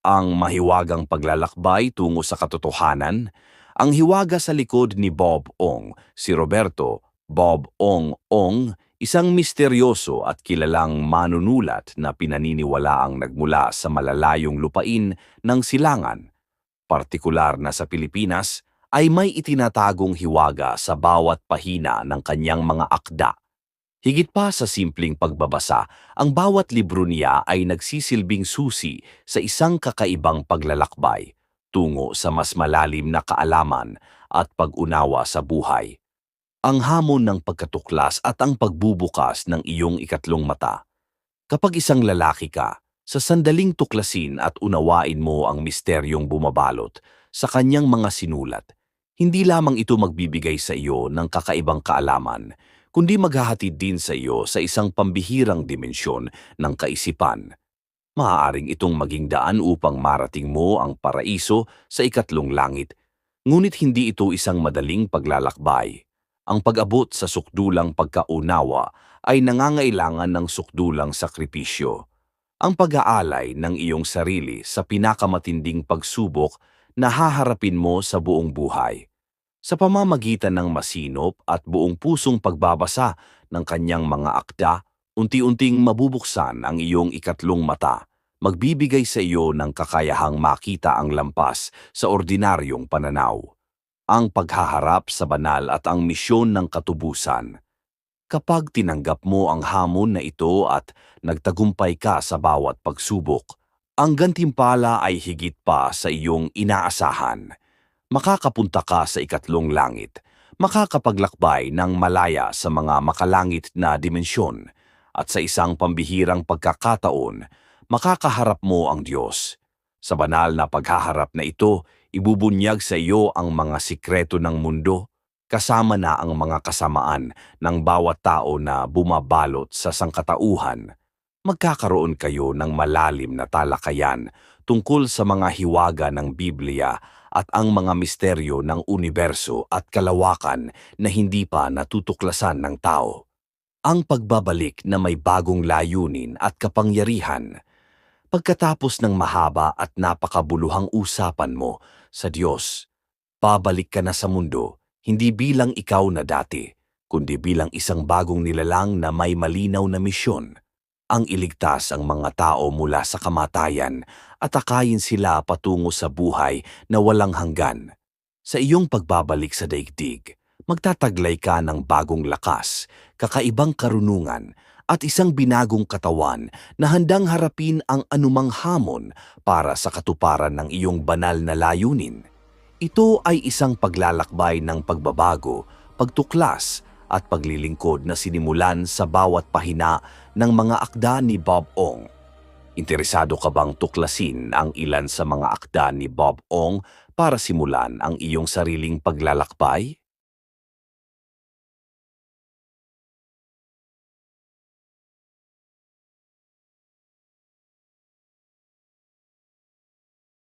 ang mahiwagang paglalakbay tungo sa katotohanan, ang hiwaga sa likod ni Bob Ong, si Roberto Bob Ong Ong, isang misteryoso at kilalang manunulat na pinaniniwalaang nagmula sa malalayong lupain ng silangan. Partikular na sa Pilipinas, ay may itinatagong hiwaga sa bawat pahina ng kanyang mga akda. Higit pa sa simpleng pagbabasa, ang bawat libro niya ay nagsisilbing susi sa isang kakaibang paglalakbay tungo sa mas malalim na kaalaman at pag-unawa sa buhay. Ang hamon ng pagkatuklas at ang pagbubukas ng iyong ikatlong mata. Kapag isang lalaki ka, sa sandaling tuklasin at unawain mo ang misteryong bumabalot sa kanyang mga sinulat, hindi lamang ito magbibigay sa iyo ng kakaibang kaalaman, kundi maghahatid din sa iyo sa isang pambihirang dimensyon ng kaisipan. Maaaring itong maging daan upang marating mo ang paraiso sa ikatlong langit, ngunit hindi ito isang madaling paglalakbay. Ang pag-abot sa sukdulang pagkaunawa ay nangangailangan ng sukdulang sakripisyo. Ang pag-aalay ng iyong sarili sa pinakamatinding pagsubok na haharapin mo sa buong buhay sa pamamagitan ng masinop at buong pusong pagbabasa ng kanyang mga akda, unti-unting mabubuksan ang iyong ikatlong mata, magbibigay sa iyo ng kakayahang makita ang lampas sa ordinaryong pananaw. Ang paghaharap sa banal at ang misyon ng katubusan. Kapag tinanggap mo ang hamon na ito at nagtagumpay ka sa bawat pagsubok, ang gantimpala ay higit pa sa iyong inaasahan makakapunta ka sa ikatlong langit, makakapaglakbay ng malaya sa mga makalangit na dimensyon, at sa isang pambihirang pagkakataon, makakaharap mo ang Diyos. Sa banal na paghaharap na ito, ibubunyag sa iyo ang mga sikreto ng mundo, kasama na ang mga kasamaan ng bawat tao na bumabalot sa sangkatauhan. Magkakaroon kayo ng malalim na talakayan tungkol sa mga hiwaga ng Biblia at ang mga misteryo ng universo at kalawakan na hindi pa natutuklasan ng tao. Ang pagbabalik na may bagong layunin at kapangyarihan. Pagkatapos ng mahaba at napakabuluhang usapan mo sa Diyos, babalik ka na sa mundo hindi bilang ikaw na dati, kundi bilang isang bagong nilalang na may malinaw na misyon ang iligtas ang mga tao mula sa kamatayan at akayin sila patungo sa buhay na walang hanggan. Sa iyong pagbabalik sa daigdig, magtataglay ka ng bagong lakas, kakaibang karunungan, at isang binagong katawan na handang harapin ang anumang hamon para sa katuparan ng iyong banal na layunin. Ito ay isang paglalakbay ng pagbabago, pagtuklas, at paglilingkod na sinimulan sa bawat pahina ng mga akda ni Bob Ong. Interesado ka bang tuklasin ang ilan sa mga akda ni Bob Ong para simulan ang iyong sariling paglalakbay?